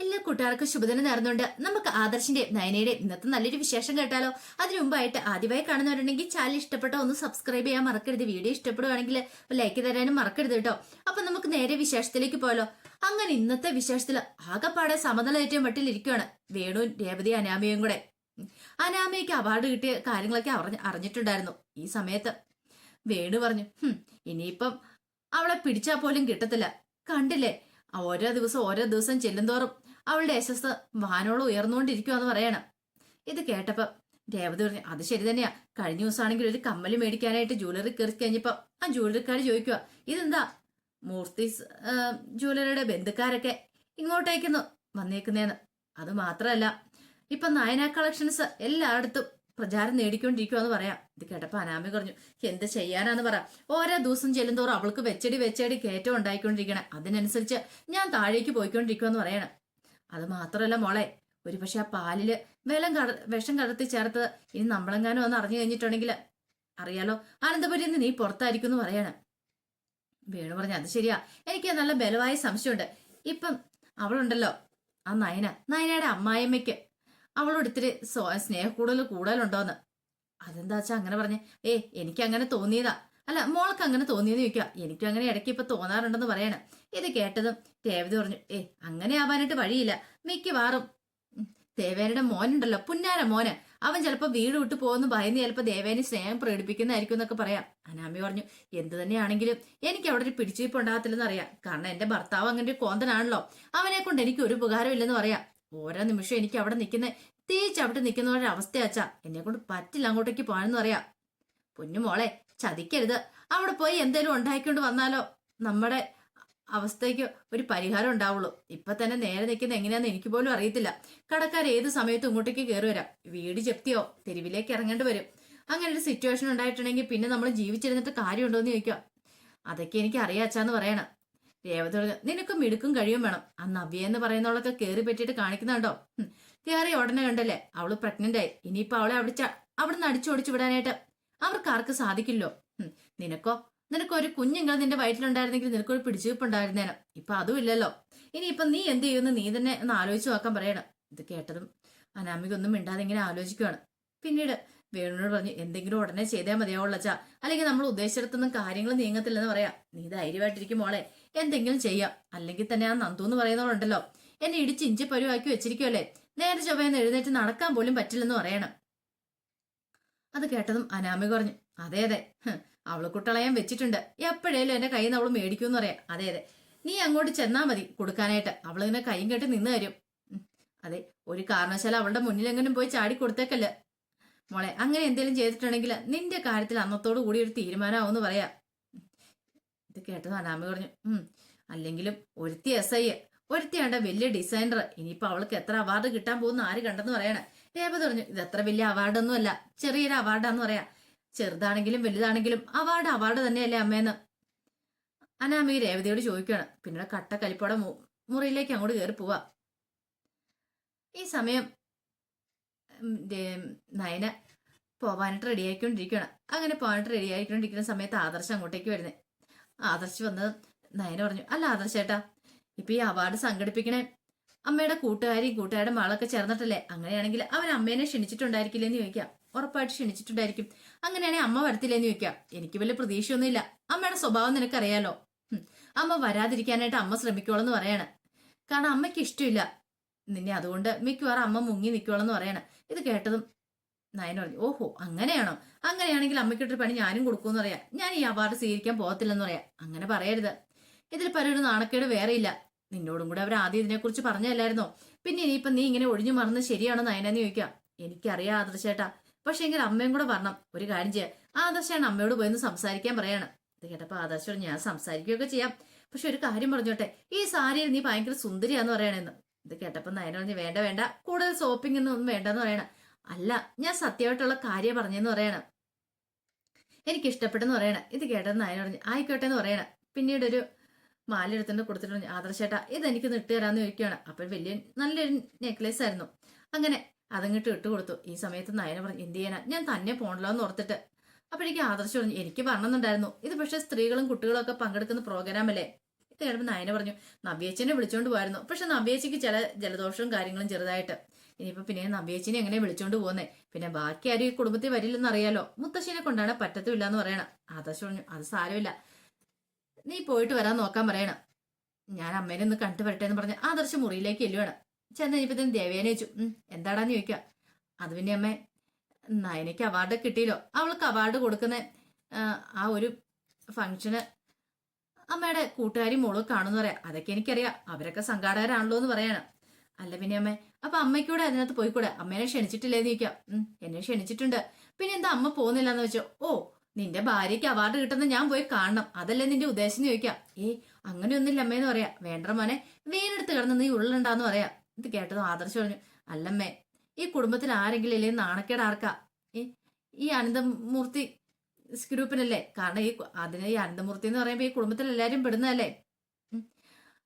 എല്ലാ കൂട്ടുകാർക്കും ശുഭദിനം നേർന്നുകൊണ്ട് നമുക്ക് ആദർശിന്റെ നയനയുടെ ഇന്നത്തെ നല്ലൊരു വിശേഷം കേട്ടാലോ? അതിനു മുമ്പായിട്ട് ആദ്യമായി കാണുന്നവരുണ്ടെങ്കിൽ ചാനൽ ഇഷ്ടപ്പെട്ടോ ഒന്ന് സബ്സ്ക്രൈബ് ചെയ്യാൻ മറക്കരുത്. വീഡിയോ ഇഷ്ടപ്പെടുവാണെങ്കിൽ ലൈക്ക് തരാനും മറക്കരുത് കേട്ടോ. അപ്പൊ നമുക്ക് നേരെ വിശേഷത്തിലേക്ക് പോയാലോ? അങ്ങനെ ഇന്നത്തെ വിശേഷത്തിൽ ആകെപ്പാടെ സമനിലയേറ്റവും മട്ടിലിരിക്കുകയാണ് വേണുവും രേവതി അനാമയും കൂടെ. അനാമയ്ക്ക് അവാർഡ് കിട്ടിയ കാര്യങ്ങളൊക്കെ അറിഞ്ഞ അറിഞ്ഞിട്ടുണ്ടായിരുന്നു. ഈ സമയത്ത് വേണു പറഞ്ഞു "ഹും, ഇനിയിപ്പം അവളെ പിടിച്ചാൽ പോലും കിട്ടത്തില്ല. കണ്ടില്ലേ? ഓരോ ദിവസം ഓരോ ദിവസം ചെല്ലുന്തോറും അവളുടെ യശസ് വാനോളം ഉയർന്നുകൊണ്ടിരിക്കുവാന്ന് പറയണം. ഇത് കേട്ടപ്പോ രേവതി പറഞ്ഞു അത് ശരി തന്നെയാ. കഴിഞ്ഞ ദിവസമാണെങ്കിൽ ഒരു കമ്മൽ മേടിക്കാനായിട്ട് ജ്വല്ലറി കയറി കഴിഞ്ഞപ്പോ ആ ജ്വല്ലറിക്കാർ ചോദിക്കുക ഇതെന്താ? മൂർത്തി ജ്വല്ലറിയുടെ ബന്ധുക്കാരൊക്കെ ഇങ്ങോട്ടേക്കുന്നു വന്നേക്കുന്നേന്ന്. അത് മാത്രമല്ല ഇപ്പൊ നയന കളക്ഷൻസ് എല്ലായിടത്തും പ്രചാരം നേടിക്കൊണ്ടിരിക്കുവാന്ന് പറയാം. ഇത് കേട്ടപ്പോ അനാമി പറഞ്ഞു എന്ത് ചെയ്യാനാന്ന് പറ. ഓരോ ദിവസം ചെല്ലുന്തോറും അവൾക്ക് വെച്ചടി വെച്ചടി കയറ്റം ഉണ്ടായിക്കൊണ്ടിരിക്കണേ. അതിനനുസരിച്ച് ഞാൻ താഴേക്ക് പോയിക്കൊണ്ടിരിക്കുമെന്ന് പറയണം. അത് മാത്രമല്ല മോളെ ഒരു പക്ഷെ ആ പാലിൽ വിലം കട വിഷം കടത്തി ചേർത്തത് ഇനി നമ്മളെങ്ങാനും ഒന്ന് അറിഞ്ഞു കഴിഞ്ഞിട്ടുണ്ടെങ്കിൽ. അറിയാലോ ആനന്ദപുരിയിൽ നിന്ന് നീ പുറത്തായിരിക്കും എന്ന് പറയണം. വേണു പറഞ്ഞു അത് ശരിയാ. എനിക്ക് നല്ല ബലമായ സംശയമുണ്ട്. ഇപ്പം അവളുണ്ടല്ലോ ആ നയന നയനയുടെ അമ്മായിമ്മയ്ക്ക് അവളോട് ഇത്തിരി സ്നേഹ സ്നേഹക്കൂടുതൽ കൂടുതലുണ്ടോന്ന്. അതെന്താ വെച്ചാ അങ്ങനെ പറഞ്ഞേ? ഏ എനിക്ക് അങ്ങനെ തോന്നിയതാ. അല്ല മോൾക്ക് അങ്ങനെ തോന്നിയെന്ന് ചോദിക്കുക എനിക്കും അങ്ങനെ ഇടയ്ക്ക് ഇപ്പൊ തോന്നാറുണ്ടെന്ന് പറയണം. ഇത് കേട്ടതും ദേവതി പറഞ്ഞു ഏ അങ്ങനെ ആവാനായിട്ട് വഴിയില്ല. മിക്കവാറും ദേവേനയുടെ മോനുണ്ടല്ലോ പുന്നാര മോന്. അവൻ ചിലപ്പോൾ വീട് വിട്ടു പോകുന്നു ഭയന്ന് ചിലപ്പോൾ ദേവേനെ സ്നേഹം പ്രകടിപ്പിക്കുന്നതായിരിക്കും എന്നൊക്കെ പറയാം. അനാമി പറഞ്ഞു എന്ത് തന്നെയാണെങ്കിലും എനിക്ക് അവിടെ ഒരു പിടിച്ചുവയ്പ് ഉണ്ടാകത്തില്ലെന്ന് അറിയാം. കാരണം എന്റെ ഭർത്താവ് അങ്ങനെ ഒരു കോന്തനാണല്ലോ. അവനെ കൊണ്ട് എനിക്ക് ഒരു ഉപകാരമില്ലെന്ന് പറയാം. ഓരോ നിമിഷം എനിക്ക് അവിടെ നിൽക്കുന്ന തേച്ച് അവിടെ നിൽക്കുന്നവരുടെ അവസ്ഥയാച്ചാ എന്നെ കൊണ്ട് പറ്റില്ല അങ്ങോട്ടേക്ക് പോകാനെന്ന് പറയാം. പൊന്നു മോളെ ചതിക്കരുത്. അവിടെ പോയി എന്തേലും ഉണ്ടായിക്കൊണ്ട് വന്നാലോ? നമ്മുടെ അവസ്ഥയ്ക്ക് ഒരു പരിഹാരം ഉണ്ടാവുള്ളൂ. ഇപ്പൊ തന്നെ നേരെ നിൽക്കുന്ന എങ്ങനെയാന്ന് എനിക്ക് പോലും അറിയത്തില്ല. കടക്കാർ ഏത് സമയത്തും ഇങ്ങോട്ടേക്ക് കയറി വരാം. വീട് ജപ്തിയോ? തെരുവിലേക്ക് ഇറങ്ങേണ്ടി വരും. അങ്ങനെ ഒരു സിറ്റുവേഷൻ ഉണ്ടായിട്ടുണ്ടെങ്കിൽ പിന്നെ നമ്മൾ ജീവിച്ചിരുന്നിട്ട് കാര്യമുണ്ടോ എന്ന് ചോദിക്കാം. അതൊക്കെ എനിക്ക് അറിയാച്ചാന്ന് പറയണം. രേവതി നിനക്ക് മിടുക്കും കഴിയും വേണം. ആ നവ്യ എന്ന് പറയുന്നവളൊക്കെ കയറി പറ്റിയിട്ട് കാണിക്കുന്നുണ്ടോ? കയറി ഉടനെ കണ്ടല്ലേ അവൾ പ്രഗ്നന്റ് ആയി. ഇനിയിപ്പൊ അവളെ അവിടെ അവിടുന്ന് അടിച്ചോടിച്ചു വിടാനായിട്ട് അവർക്ക് ആർക്ക് സാധിക്കില്ലോ നിനക്കോ? നിനക്കൊരു കുഞ്ഞുങ്ങൾ നിന്റെ വയറ്റിലുണ്ടായിരുന്നെങ്കിൽ നിനക്കൊരു പിടിച്ചുവെപ്പുണ്ടായിരുന്നേനോ? ഇപ്പൊ അതും ഇല്ലല്ലോ. ഇനിയിപ്പൊ നീ എന്ത് ചെയ്യുമെന്ന് നീ തന്നെ ഒന്ന് ആലോചിച്ച് നോക്കാൻ പറയണം. ഇത് കേട്ടതും അനാമികൊന്നും മിണ്ടാതെ ഇങ്ങനെ ആലോചിക്കുവാണ്. പിന്നീട് വേണുവിനോട് പറഞ്ഞു എന്തെങ്കിലും ഉടനെ ചെയ്താൽ മതിയാവുള്ള അച്ഛാ. അല്ലെങ്കിൽ നമ്മൾ ഉദ്ദേശിച്ചിടത്തൊന്നും കാര്യങ്ങൾ നീങ്ങത്തില്ലെന്ന് പറയാം. നീ ധൈര്യമായിട്ടിരിക്കും മോളെ. എന്തെങ്കിലും ചെയ്യാം. അല്ലെങ്കിൽ തന്നെ ആ നന്ദു എന്ന് പറയുന്നവളുണ്ടല്ലോ. എന്നെ ഇടിച്ച് ഇഞ്ചി പരുവാക്കി വെച്ചിരിക്കുമല്ലേ നേരെ ചൊവ്വയെന്ന് എഴുന്നേറ്റ് നടക്കാൻ പോലും പറ്റില്ലെന്ന് പറയണം. അത് കേട്ടതും അനാമി പറഞ്ഞു അതെ അതെ. അവൾ കുട്ടളയാൻ വെച്ചിട്ടുണ്ട്. എപ്പോഴേലും എന്റെ കയ്യിൽ നിന്ന് അവൾ മേടിക്കുമെന്ന് പറയാം. അതെ അതെ. നീ അങ്ങോട്ട് ചെന്നാ മതി കൊടുക്കാനായിട്ട്. അവളിങ്ങനെ കൈയും കെട്ടി നിന്ന് തരും. അതെ. ഒരു കാരണവശാലും അവളുടെ മുന്നിൽ എങ്ങനും പോയി ചാടി കൊടുത്തേക്കല്ല. മോളെ അങ്ങനെ എന്തെങ്കിലും ചെയ്തിട്ടുണ്ടെങ്കിൽ നിന്റെ കാര്യത്തിൽ അന്നത്തോടു കൂടി ഒരു തീരുമാനമാവെന്ന് പറയാ. ഇത് കേട്ടത് അനാമി പറഞ്ഞു ഉം അല്ലെങ്കിലും ഒരുത്തി എസ് ഐ ഒരുത്തിയാണ്ട വലിയ ഡിസൈനർ ഇനിയിപ്പോ അവൾക്ക് എത്ര അവാർഡ് കിട്ടാൻ പോകുന്ന ആര് കണ്ടെന്ന് പറയണേ? രേവതി പറഞ്ഞു. ഇത് അത്ര വലിയ അവാർഡൊന്നും അല്ല. ചെറിയൊരു അവാർഡാന്ന് പറയാം. ചെറുതാണെങ്കിലും വലുതാണെങ്കിലും അവാർഡ് അവാർഡ് തന്നെയല്ലേ അമ്മേന്ന്. അനാമി രേവതിയോട് ചോദിക്കുകയാണ്. പിന്നീട് കട്ട കലിപ്പോടെ മുറിയിലേക്ക് അങ്ങോട്ട് കയറി പോവാ. ഈ സമയം നയന പോവാനായിട്ട് റെഡി ആയിക്കൊണ്ടിരിക്കുകയാണ്. അങ്ങനെ പോവാനായിട്ട് റെഡി ആയിക്കൊണ്ടിരിക്കുന്ന സമയത്ത് ആദർശ് അങ്ങോട്ടേക്ക് വരുന്നത് ആദർശ് വന്നത് നയന പറഞ്ഞു അല്ല ആദർശ് ചേട്ടാ ഇപ്പൊ ഈ അവാർഡ് സംഘടിപ്പിക്കണേ അമ്മയുടെ കൂട്ടുകാരിയും കൂട്ടുകാരുടെ മകളൊക്കെ ചേർന്നിട്ടല്ലേ? അങ്ങനെയാണെങ്കിൽ അവൻ അമ്മേനെ ക്ഷണിച്ചിട്ടുണ്ടായിരിക്കില്ലെന്ന് ചോദിക്കാം. ഉറപ്പായിട്ട് ക്ഷണിച്ചിട്ടുണ്ടായിരിക്കും. അങ്ങനെയാണെങ്കിൽ അമ്മ വരത്തില്ലെന്ന് ചോദിക്കാം. എനിക്ക് വലിയ പ്രതീക്ഷയൊന്നുമില്ല. അമ്മയുടെ സ്വഭാവം നിനക്കറിയാലോ? അമ്മ വരാതിരിക്കാനായിട്ട് അമ്മ ശ്രമിക്കോളെന്ന് പറയാണ്. കാരണം അമ്മയ്ക്ക് ഇഷ്ടമില്ല. നിന്നെ അതുകൊണ്ട് മിക്കവാറും അമ്മ മുങ്ങി നിൽക്കോളെന്ന് പറയാണ്. ഇത് കേട്ടതും നയന പറഞ്ഞു ഓഹോ അങ്ങനെയാണോ? അങ്ങനെയാണെങ്കിൽ അമ്മയ്ക്കിട്ടൊരു പണി ഞാനും കൊടുക്കുമെന്ന് പറയാം. ഞാൻ ഈ അവാർഡ് സ്വീകരിക്കാൻ പോകത്തില്ലെന്ന് പറയാം. അങ്ങനെ പറയരുത്. ഇതിൽ പലരും നാണക്കേട് വേറെയില്ല. നിന്നോടും കൂടെ അവർ ആദ്യം ഇതിനെക്കുറിച്ച് പറഞ്ഞല്ലായിരുന്നോ പിന്നെ ഇനിയിപ്പം നീ ഇങ്ങനെ ഒഴിഞ്ഞു മറന്ന് ശരിയാണോ നയനെന്ന് ചോദിക്കാം. എനിക്കറിയാം ആദർശേട്ടാ. പക്ഷെ എങ്കിൽ അമ്മയും കൂടെ വരണം. ഒരു കാര്യം ചെയ്യാം. ആദർശാണ് അമ്മയോട് പോയെന്ന് സംസാരിക്കാൻ പറയാണ്. ഇത് കേട്ടപ്പോ ആദർശോട് ഞാൻ സംസാരിക്കുകയൊക്കെ ചെയ്യാം. പക്ഷെ ഒരു കാര്യം പറഞ്ഞോട്ടെ. ഈ സാരിയിൽ നീ ഭയങ്കര സുന്ദരിയാന്ന് പറയണെന്ന്. ഇത് കേട്ടപ്പോ നയന പറഞ്ഞു വേണ്ട വേണ്ട. കൂടുതൽ സോപ്പിംഗ് ഒന്നും വേണ്ടെന്ന് പറയണം. അല്ല ഞാൻ സത്യമായിട്ടുള്ള കാര്യം പറഞ്ഞെന്ന് പറയണം. എനിക്ക് ഇഷ്ടപ്പെട്ടെന്ന് പറയണം. ഇത് കേട്ടെന്ന് നയന പറഞ്ഞു ആയിക്കോട്ടെ എന്ന് പറയണം. പിന്നീട് ഒരു മാല എടുത്തുകൊണ്ട് കൊടുത്തിട്ട് പറഞ്ഞു ആദർശേട്ടാ ഇത് എനിക്ക് ഇട്ട് തരാന്ന് ചോദിക്കുകയാണ്. അപ്പോൾ വലിയ നല്ലൊരു നെക്ലേസ് ആയിരുന്നു. അങ്ങനെ അതങ്ങിട്ട് ഇട്ട് കൊടുത്തു. ഈ സമയത്ത് നയന പറഞ്ഞു എന്ത് ചെയ്യാനാ? ഞാൻ തന്നെ പോണല്ലോ എന്ന് ഓർത്തിട്ട്. അപ്പോഴേക്ക് ആദർശം പറഞ്ഞു എനിക്ക് പറഞ്ഞെന്നുണ്ടായിരുന്നു ഇത് പക്ഷേ സ്ത്രീകളും കുട്ടികളും ഒക്കെ പങ്കെടുക്കുന്ന പ്രോഗ്രാം അല്ലേ? ഇത് കേട്ടപ്പോൾ നയന പറഞ്ഞു നവ്യേച്ചനെ വിളിച്ചോണ്ട് പോയിരുന്നു പക്ഷെ നവ്യേച്ചിക്ക് ചില ജലദോഷവും കാര്യങ്ങളും ചെറുതായിട്ട്. ഇനിയിപ്പോ പിന്നെ നവ്യേച്ചിനെ എങ്ങനെ വിളിച്ചോണ്ട് പോകുന്നേ പിന്നെ ബാക്കി ആരും ഈ കുടുംബത്തിൽ വരില്ലെന്ന് അറിയാലോ മുത്തശ്ശിനെ കൊണ്ടാണ് പറ്റത്തുമില്ല എന്ന് പറയണം. ആദർശ് പറഞ്ഞു അത് സാരമില്ല. നീ പോയിട്ട് വരാൻ നോക്കാൻ പറയണം. ഞാൻ അമ്മേനെ ഒന്ന് കണ്ടു വരട്ടെ എന്ന് പറഞ്ഞ് ആദർശ് മുറിയിലേക്ക് എല്ലുവാണ് ചെന്ന് കഴിഞ്ഞപ്പോ തന്നെ ദേവേനെ ഉം എന്താടാന്ന് ചോദിക്കാം അത് പിന്നെ അമ്മേ നയനയ്ക്ക് അവാർഡ് കിട്ടിയില്ലോ. അവൾക്ക് അവാർഡ് കൊടുക്കുന്ന ആ, ഒരു ഫംഗ്ഷന് അമ്മയുടെ കൂട്ടുകാരി മോൾ കാണുമെന്ന് പറയാം. അതൊക്കെ എനിക്കറിയാം. അവരൊക്കെ സംഘാടകരാണല്ലോ എന്ന് പറയാണ്. അല്ല പിന്നെ അമ്മേ അപ്പൊ അമ്മയ്ക്കൂടെ അതിനകത്ത് പോയിക്കൂടെ? അമ്മേനെ ക്ഷണിച്ചിട്ടില്ലേന്ന് ചോദിക്കാം. എന്നെ ക്ഷണിച്ചിട്ടുണ്ട്. പിന്നെ എന്താ അമ്മ പോകുന്നില്ലെന്ന് വെച്ചോ ഓ നിന്റെ ഭാര്യയ്ക്ക് അവാർഡ് കിട്ടുന്ന ഞാൻ പോയി കാണണം. അതല്ലേ നിന്റെ ഉദ്ദേശം ചോദിക്കാം. ഏ അങ്ങനെയൊന്നുമില്ല അമ്മേന്ന് പറയാ. വേണ്ട മോനെ വീണെടുത്ത് കിടന്ന് നീ ഉള്ളുണ്ടാന്ന് പറയാ. ഇത് കേട്ടത് ആദർശ് പറഞ്ഞു അല്ലമ്മേ ഈ കുടുംബത്തിൽ ആരെങ്കിലും ഇല്ലേ? നാണക്കേട് ആർക്കാ? ഏ ഈ അനന്തമൂർത്തി ഗ്രൂപ്പിനല്ലേ? കാരണം ഈ അതിന് ഈ അനന്തമൂർത്തി എന്ന് പറയുമ്പോ ഈ കുടുംബത്തിൽ എല്ലാരും പെടുന്നതല്ലേ.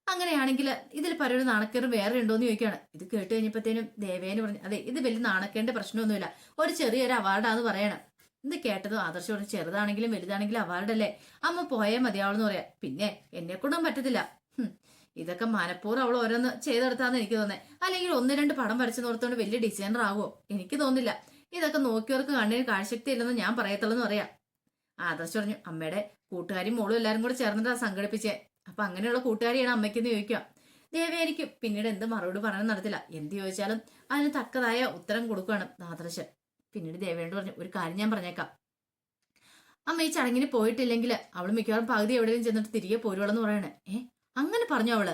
അങ്ങനെയാണെങ്കിൽ ഇതിൽ പലരും നാണക്കേട് വേറെ ഉണ്ടോ എന്ന് ചോദിക്കുകയാണ്. ഇത് കേട്ട് കഴിഞ്ഞപ്പോഴത്തേനും ദേവേന് പറഞ്ഞു അതെ ഇത് വലിയ നാണക്കേണ്ട പ്രശ്നമൊന്നുമില്ല. ഒരു ചെറിയൊരു അവാർഡാന്ന് പറയണം. ഇത് കേട്ടതും ആദർശം പറഞ്ഞു ചെറുതാണെങ്കിലും വലുതാണെങ്കിലും അവാർഡല്ലേ അമ്മ പോയേ മതിയാവളെന്ന് പറയാ. പിന്നെ എന്നെ കൊണ്ടും പറ്റത്തില്ല. ഇതൊക്കെ മനഃപൂർവം അവൾ ഓരോന്ന് ചെയ്തെടുത്താന്ന് എനിക്ക് തോന്നേ. അല്ലെങ്കിൽ ഒന്ന് രണ്ട് പടം വരച്ചു നോർത്തോണ്ട് വലിയ ഡിസൈനർ ആകുമോ എനിക്ക് തോന്നില്ല. ഇതൊക്കെ നോക്കിയവർക്ക് കണ്ണിന് കാഴ്ചശക്തി ഇല്ലെന്ന് ഞാൻ പറയത്തുള്ളൂ എന്ന് പറയാ. ആദർശ് പറഞ്ഞു അമ്മയുടെ കൂട്ടുകാരും മോളും എല്ലാരും കൂടെ ചേർന്നിട്ടാ സംഘടിപ്പിച്ചേ. അപ്പൊ അങ്ങനെയുള്ള കൂട്ടുകാരിയാണ് അമ്മയ്ക്കെന്ന് ചോദിക്കുക ദേവിയായിരിക്കും പിന്നീട് എന്ത് മറുപടി പറയാൻ നടത്തില്ല. എന്ത് ചോദിച്ചാലും അതിന് തക്കതായ ഉത്തരം കൊടുക്കുകയാണ് ആദർശ്. പിന്നീട് ദേവേനോട് പറഞ്ഞു ഒരു കാര്യം ഞാൻ പറഞ്ഞേക്കാം. അമ്മ ഈ ചടങ്ങിന് പോയിട്ടില്ലെങ്കിൽ അവൾ മിക്കവാറും പകുതി എവിടെയും ചെന്നിട്ട് തിരികെ പോരുവളെന്ന് പറയണേ. ഏ അങ്ങനെ പറഞ്ഞു അവൾ?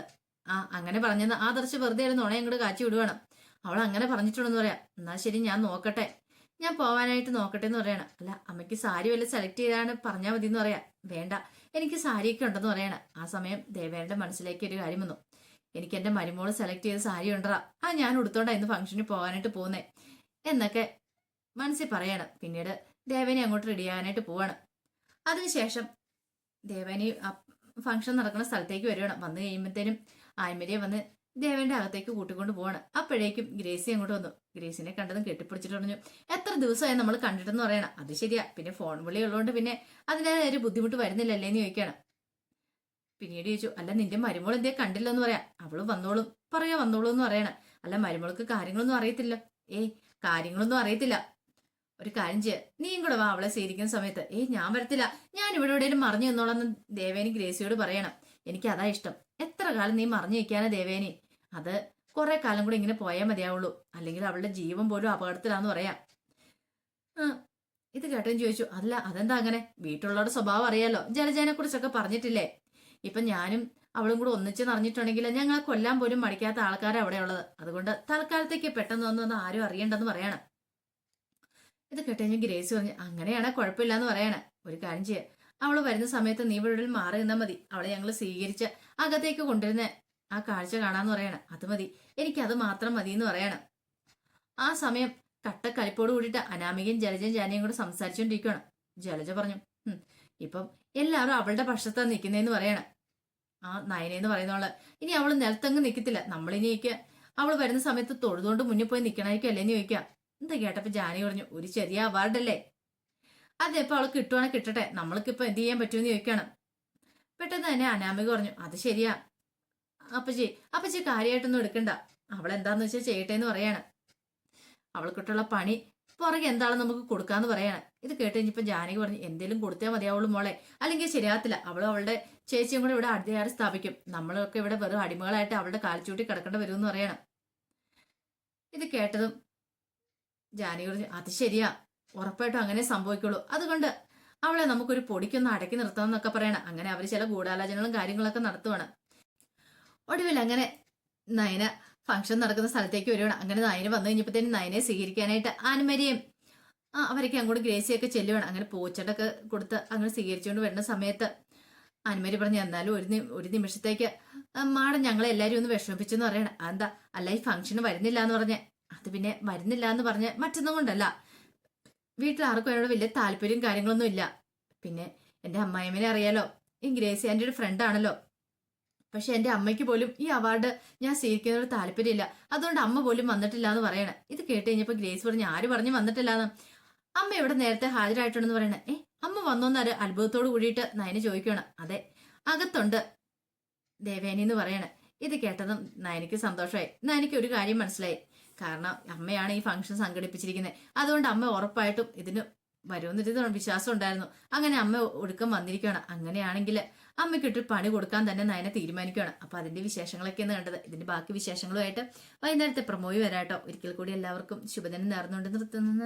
ആ അങ്ങനെ പറഞ്ഞെന്ന് ആദർശ് വെറുതെ ഒരു നുണ അങ്ങോട്ട് കാച്ചി വിടുവാണ്. അവൾ അങ്ങനെ പറഞ്ഞിട്ടുണ്ടെന്ന് പറയാം. എന്നാ ശരി ഞാൻ നോക്കട്ടെ. ഞാൻ പോവാനായിട്ട് നോക്കട്ടെ എന്ന് പറയണം. അല്ല അമ്മയ്ക്ക് സാരി വല്ല സെലക്ട് ചെയ്താണ് പറഞ്ഞാൽ മതി എന്ന് പറയാം. വേണ്ട എനിക്ക് സാരിയൊക്കെ ഉണ്ടെന്ന് പറയണം. ആ സമയം ദേവേന്റെ മനസ്സിലേക്ക് ഒരു കാര്യം വന്നു. എനിക്ക് എന്റെ മരുമോൾ സെലക്ട് ചെയ്ത സാരി ഉണ്ടറാ ആ ഞാൻ ഉടുത്തോണ്ടാ ഇന്ന് ഫംഗ്ഷനിൽ പോകാനായിട്ട് പോകുന്നേ. എന്നൊക്കെ മനസ്സിൽ പറയണം. പിന്നീട് ദേവനെ അങ്ങോട്ട് റെഡി ആകാനായിട്ട് പോവാണ്. അതിനുശേഷം ദേവനി ഫംഗ്ഷൻ നടക്കുന്ന സ്ഥലത്തേക്ക് വരികയാണ്. വന്നു കഴിയുമ്പോഴത്തേനും ആയ്മരിയെ വന്ന് ദേവന്റെ അകത്തേക്ക് കൂട്ടിക്കൊണ്ട് പോവാണ്. അപ്പോഴേക്കും ഗ്രേസി അങ്ങോട്ട് വന്നു. ഗ്രേസിനെ കണ്ടതും കെട്ടിപ്പിടിച്ചിട്ട് പറഞ്ഞു എത്ര ദിവസമായി നമ്മൾ കണ്ടിട്ടെന്ന് പറയണം. അത് ശരിയാ. പിന്നെ ഫോൺ വിളി ഉള്ളതുകൊണ്ട് പിന്നെ അതിന്റെതായ ഒരു ബുദ്ധിമുട്ട് വരുന്നില്ലല്ലേ? എന്ന് ചോദിക്കണം പിന്നീട് ചോദിച്ചു അല്ല നിന്റെ മരുമോൾ എന്തേ കണ്ടില്ലെന്ന് പറയാം. അവൾ വന്നോളും പറയാ വന്നോളൂ എന്ന് പറയണം. അല്ല മരുമോൾക്ക് കാര്യങ്ങളൊന്നും അറിയത്തില്ല. ഏയ് കാര്യങ്ങളൊന്നും അറിയത്തില്ല. ഒരു കാര്യം ചെയ്യ. നീയും കൂടെ വാ അവളെ സ്വീകരിക്കുന്ന സമയത്ത്. ഏയ് ഞാൻ വരത്തില്ല. ഞാൻ ഇവിടെ എവിടെയെങ്കിലും മറിഞ്ഞു നിന്നോളാന്ന് ദേവേനി ഗ്രേസിയോട് പറയണം. എനിക്ക് അതാ ഇഷ്ടം. എത്ര കാലം നീ മറിഞ്ഞു നിൽക്കാനാ ദേവേനി? അത് കുറെ കാലം കൂടെ ഇങ്ങനെ പോയാൽ മതിയാവുള്ളൂ. അല്ലെങ്കിൽ അവളുടെ ജീവൻ പോലും അപകടത്തിലാന്ന് പറയാം. ഇത് കേട്ടോ ചോദിച്ചു. അല്ല അതെന്താ അങ്ങനെ? വീട്ടിലുള്ളവരുടെ സ്വഭാവം അറിയാലോ. ജലജനെ കുറിച്ചൊക്കെ പറഞ്ഞിട്ടില്ലേ? ഇപ്പൊ ഞാനും അവളും കൂടെ ഒന്നിച്ച് നിറഞ്ഞിട്ടുണ്ടെങ്കിൽ ഞങ്ങൾ കൊല്ലാൻ പോലും മടിക്കാത്ത ആൾക്കാരാണ് അവിടെയുള്ളത്. അതുകൊണ്ട് തൽക്കാലത്തേക്ക് പെട്ടെന്ന് ഒന്നും ആരും അറിയണ്ടെന്ന് പറയണം. ഇത് കേട്ടുകഴിഞ്ഞ് ഗ്രേസ് പറഞ്ഞു അങ്ങനെയാണെ കുഴപ്പമില്ല എന്ന് പറയണ. ഒരു കാര്യം ചെയ്യാം. അവൾ വരുന്ന സമയത്ത് നീ ഇവിടെ മാറി നിന്നാൽ മതി. അവളെ ഞങ്ങൾ സ്വീകരിച്ച അകത്തേക്ക് കൊണ്ടുവരുന്ന. ആ കാഴ്ച കാണാന്ന് പറയണം. അത് മതി. എനിക്ക് അത് മാത്രം മതി എന്ന് പറയണം. ആ സമയം കട്ട കലിപ്പോട് കൂടിയിട്ട് അനാമികയും ജലജയും ജാനയും കൂടെ സംസാരിച്ചുകൊണ്ടിരിക്കുകയാണ് ജലജ പറഞ്ഞു "ഉം, ഇപ്പം എല്ലാവരും അവളുടെ പക്ഷത്താ നിൽക്കുന്നതെന്ന് പറയണം. ആ നയനെന്ന് പറയുന്നവൾ ഇനി അവൾ നിലത്തങ്ങ് നിൽക്കത്തില്ല നമ്മളിനിക്ക് അവൾ വരുന്ന സമയത്ത് തൊഴുതുകൊണ്ട് മുന്നിൽ പോയി നിൽക്കണമായിരിക്കും അല്ലേന്ന് ചോദിക്കാം എന്താ കേട്ടപ്പോ ജാനി പറഞ്ഞു ഒരു ചെറിയ അവാർഡല്ലേ അതെപ്പോ അവൾക്ക് കിട്ടുവാണെ കിട്ടട്ടെ. നമ്മൾക്കിപ്പോ എന്ത് ചെയ്യാൻ പറ്റുമെന്ന് ചോദിക്കണം. പെട്ടെന്ന് തന്നെ അനാമിക പറഞ്ഞു അത് ശരിയാ. അപ്പച്ചി അപ്പച്ചി കാര്യമായിട്ടൊന്നും എടുക്കണ്ട. അവൾ എന്താന്ന് വെച്ചാൽ ചെയ്യട്ടെ എന്ന് പറയാണ്. അവൾക്കിട്ടുള്ള പണി പുറകെ എന്താണ് നമുക്ക് കൊടുക്കാന്ന് പറയാണ്. ഇത് കേട്ട് കഴിഞ്ഞപ്പോ ജാനകി പറഞ്ഞു എന്തേലും കൊടുത്തേ മതിയാവുള്ളൂ മോളെ. അല്ലെങ്കിൽ ശരിയാകത്തില്ല അവൾ അവളുടെ ചേച്ചിയും കൂടെ ഇവിടെ അധികാരം സ്ഥാപിക്കും. നമ്മളൊക്കെ ഇവിടെ വെറും അടിമകളായിട്ട് അവളുടെ കാൽച്ചൂട്ടി കിടക്കേണ്ടി വരും എന്ന് പറയണം. ഇത് കേട്ടതും ജാനകി പറഞ്ഞു അത് ശരിയാ. ഉറപ്പായിട്ടും അങ്ങനെ സംഭവിക്കുള്ളൂ. അതുകൊണ്ട് അവളെ നമുക്കൊരു പൊടിക്കൊന്ന് അടക്കി നിർത്തണം എന്നൊക്കെ പറയണം. അങ്ങനെ അവർ ചില ഗൂഢാലോചനകളും കാര്യങ്ങളൊക്കെ നടത്തുവാണ്. ഒടുവിൽ അങ്ങനെ നയന ഫംഗ്ഷൻ നടക്കുന്ന സ്ഥലത്തേക്ക് വരുവാണ്. അങ്ങനെ നയന വന്നു കഴിഞ്ഞപ്പോഴത്തേനും നയനെ സ്വീകരിക്കാനായിട്ട് ആനമരിയും ആ അവരൊക്കെ അങ്ങോട്ട് ഗ്രേസിയൊക്കെ ചെല്ലുവാണ്. അങ്ങനെ പൂച്ചടൊക്കെ കൊടുത്ത് അങ്ങനെ സ്വീകരിച്ചുകൊണ്ട് വരുന്ന സമയത്ത് ആനമരി പറഞ്ഞു എന്നാലും ഒരു ഒരു നിമിഷത്തേക്ക് മാഡം ഞങ്ങളെ എല്ലാവരും ഒന്ന് വിഷമിപ്പിച്ചെന്ന് പറയണം. എന്താ അല്ല ഈ ഫംഗ്ഷന് വരുന്നില്ല എന്ന് പറഞ്ഞ് അത് പിന്നെ വരുന്നില്ല എന്ന് പറഞ്ഞ് മറ്റൊന്നും കൊണ്ടല്ല. വീട്ടിൽ ആർക്കും അയാളോട് വലിയ താല്പര്യം കാര്യങ്ങളൊന്നും ഇല്ല. പിന്നെ എന്റെ അമ്മായിമ്മനെ അറിയാലോ. ഈ ഗ്രേസി എന്റെ ഒരു ഫ്രണ്ട് ആണല്ലോ. പക്ഷെ എന്റെ അമ്മയ്ക്ക് പോലും ഈ അവാർഡ് ഞാൻ സ്വീകരിക്കുന്നതിനോട് താല്പര്യമില്ല. അതുകൊണ്ട് അമ്മ പോലും വന്നിട്ടില്ല എന്ന് പറയണേ. ഇത് കേട്ട് കഴിഞ്ഞപ്പോൾ ഗ്രേസ് പറഞ്ഞ് ആര് പറഞ്ഞു വന്നിട്ടില്ലാന്ന്. അമ്മ ഇവിടെ നേരത്തെ ഹാജരായിട്ടുണ്ടെന്ന് പറയണേ. ഏ അമ്മ വന്നോന്നൊരു അത്ഭുതത്തോട് കൂടിയിട്ട് നയന് ചോദിക്കണം അതെ അകത്തുണ്ട്. ദേവേനി എന്ന് പറയണേ. ഇത് കേട്ടതും നയനിക്ക് സന്തോഷമായി. നയനിക്ക് ഒരു കാര്യം മനസ്സിലായി. കാരണം അമ്മയാണ് ഈ ഫംഗ്ഷൻ സംഘടിപ്പിച്ചിരിക്കുന്നത് അതുകൊണ്ട് അമ്മ ഉറപ്പായിട്ടും ഇതിന് വരുമെന്നൊരു വിശ്വാസം ഉണ്ടായിരുന്നു. അങ്ങനെ അമ്മ ഒടുക്കം വന്നിരിക്കുകയാണ്. അങ്ങനെയാണെങ്കിൽ അമ്മയ്ക്കിട്ട് പണി കൊടുക്കാൻ തന്നെ നയനെ തീരുമാനിക്കുകയാണ്. അപ്പൊ അതിന്റെ വിശേഷങ്ങളൊക്കെയാണ് കണ്ടത്. ഇതിന്റെ ബാക്കി വിശേഷങ്ങളുമായിട്ട് വൈകുന്നേരത്തെ പ്രമോയി വരാട്ടോ. ഒരിക്കൽ കൂടി എല്ലാവർക്കും ശുഭദിനം നേർന്നുകൊണ്ട് നിർത്തുന്നു.